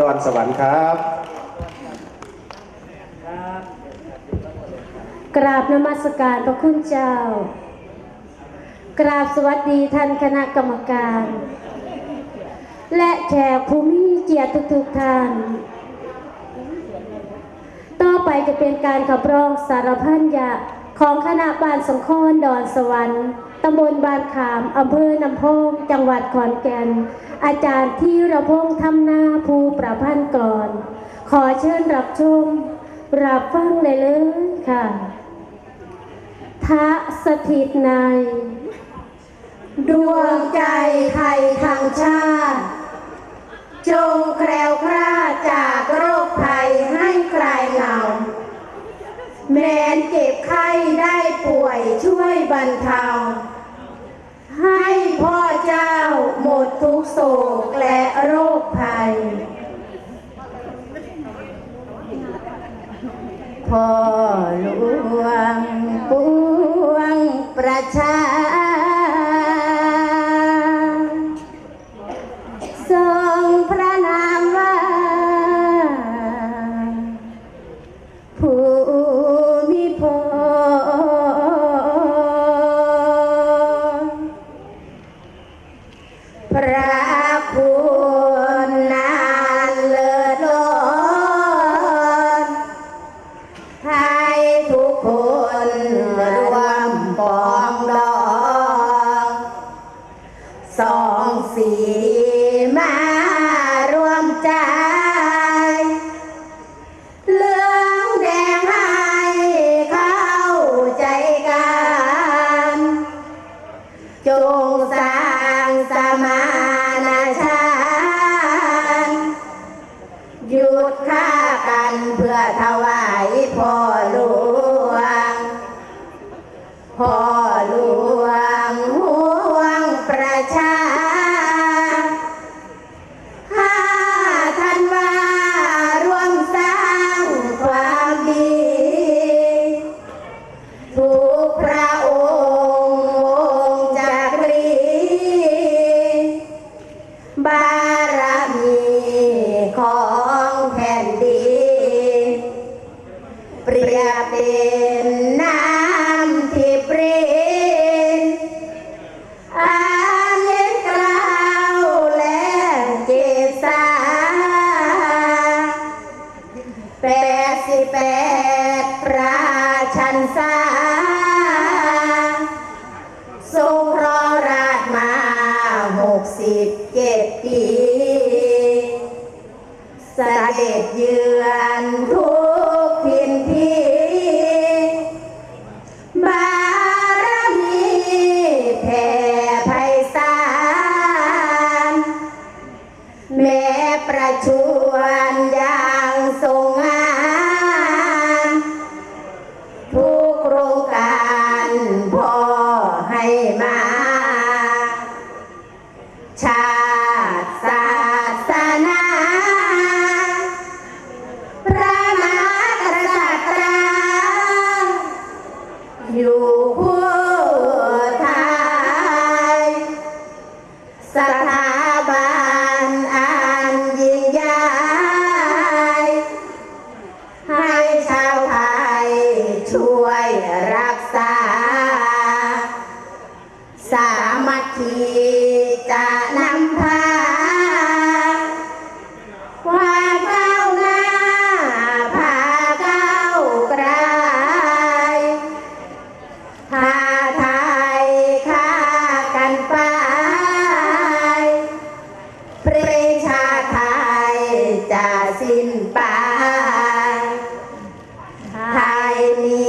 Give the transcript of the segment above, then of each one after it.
ดอนสวรรค์ครับกราบนมัสการพระคุณเจ้า กราบสวัสดีท่านคณะกรรมการ และแขกผู้มีเกียรติทุกๆท่าน ต่อไปจะเป็นการขับร้องสารพันยะของคณะบานสงคอนดอนสวรรค์ ตำบลบานขามอำเภอนำโพงจังหวัดขอนแก่น อาจารย์ที่ระพงทำหน้าภูประพันธ์ก่อน ขอเชิญรับชม รับฟังเลยเลยค่ะทะสถิตในดวงใจไทยทางชาติ จงแคล้วคลาดจากโรคภัยให้คลายเหงาแม้นเจ็บไข้ได้ป่วยช่วยบรรเทา เจ้าหมดทุกโศกและโรคภัย พ่อหลวงปวงประชา สิบแปดพระชันษาทรงครอราชมาหกสิบเจ็ดปี เสด็จเยือน ชาวไทย ช่วยรักษา สามัคคี ไ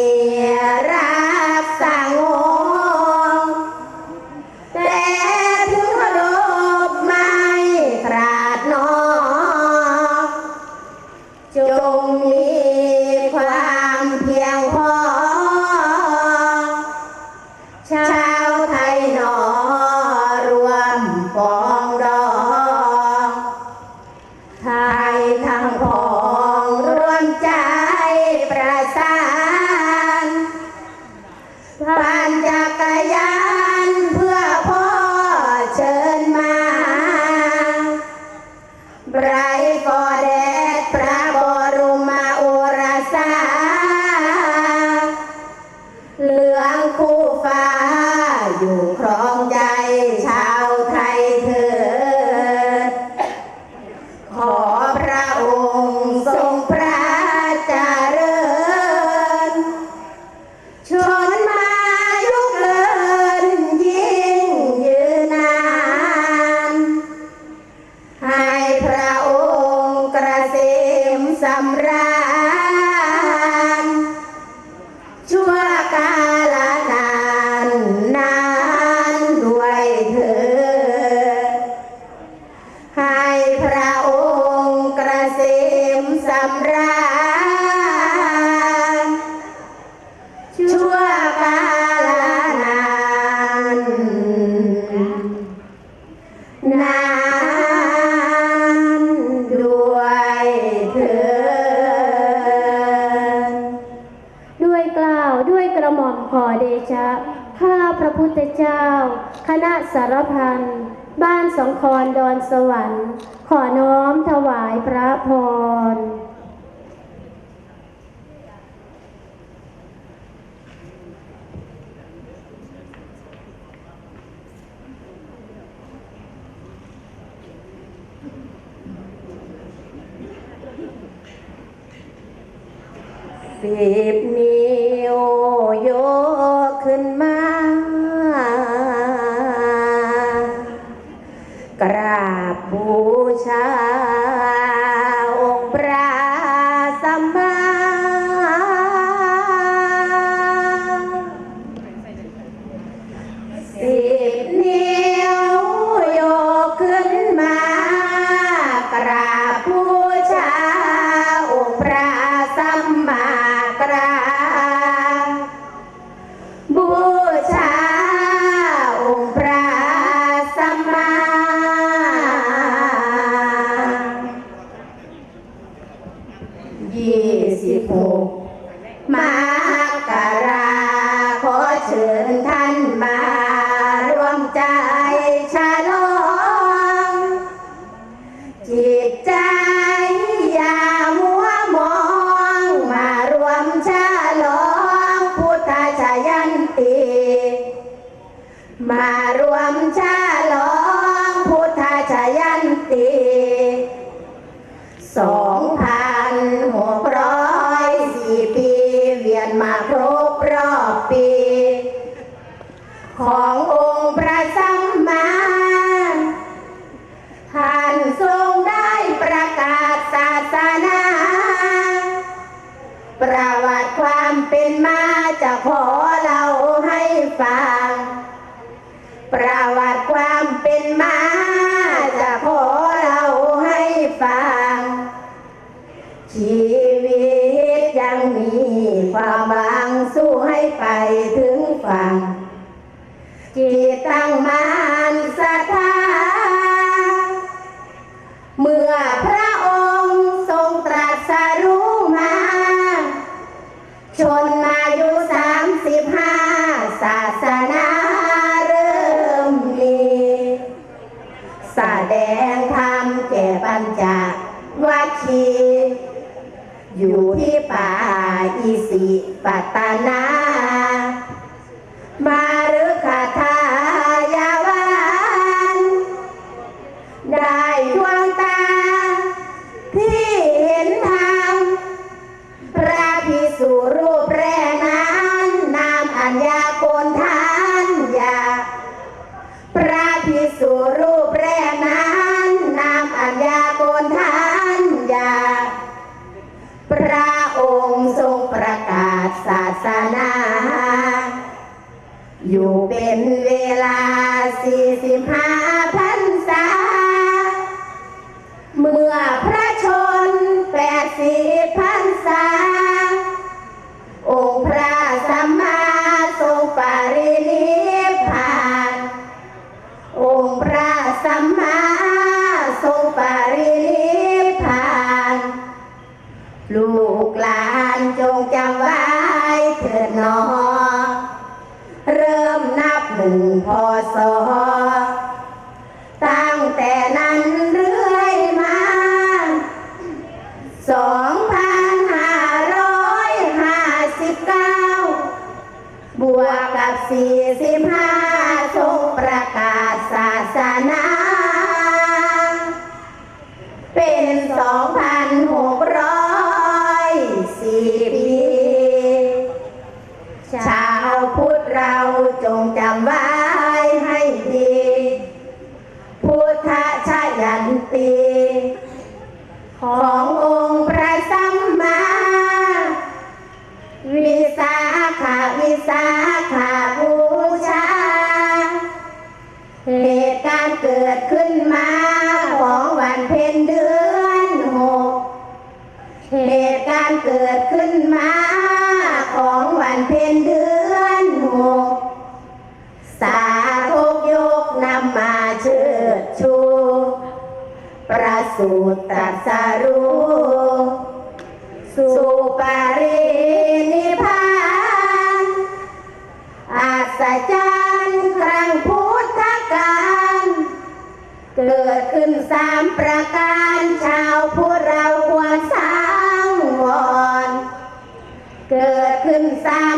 สารพัน บ้านสองคอนดอนสวรรค์ ขอน้อมถวายพระพรสิบนิ พระองค์ทรงตรัสรู้มา ชนมายุสามสิบห้าศาสนาเริ่มมีแสดงธรรมแก่บัญจวัคคีอยู่ที่ป่าอีสิปตนา สี่สิบห้าทรงประกาศศาสนา เป็นสองพันหกร้อยสี่ปีชาวพุทธเราจงจำไว้ให้ดี พุทธชายันตีขององค์พระสัมมาวิสาขาวิสาขา สุตัสรูสุปรินิพานอาศจรร์ครั้งพุทธกาลเกิดขึ้นสามประการชาวพวกเราควรสร้างวอนเกิดขึ้นสาม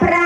pra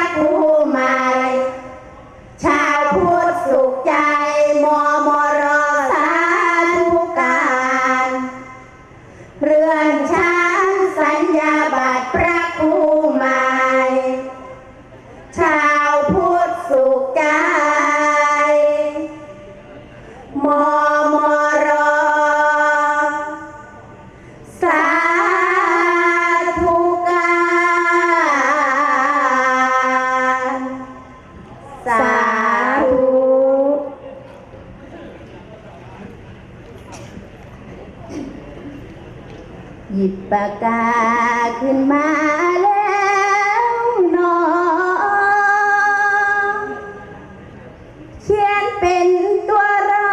ประกาศขึ้นมาแล้วนอเขียนเป็นตัวรอ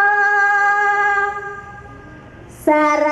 สาร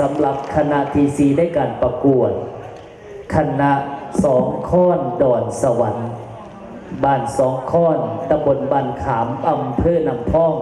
สำหรับคณะทีซีได้การประกวด คณะสองค้อนดอนสวรรค์ บ้านสองค้อนตำบลบ้านขามอำเภอนำพ้อง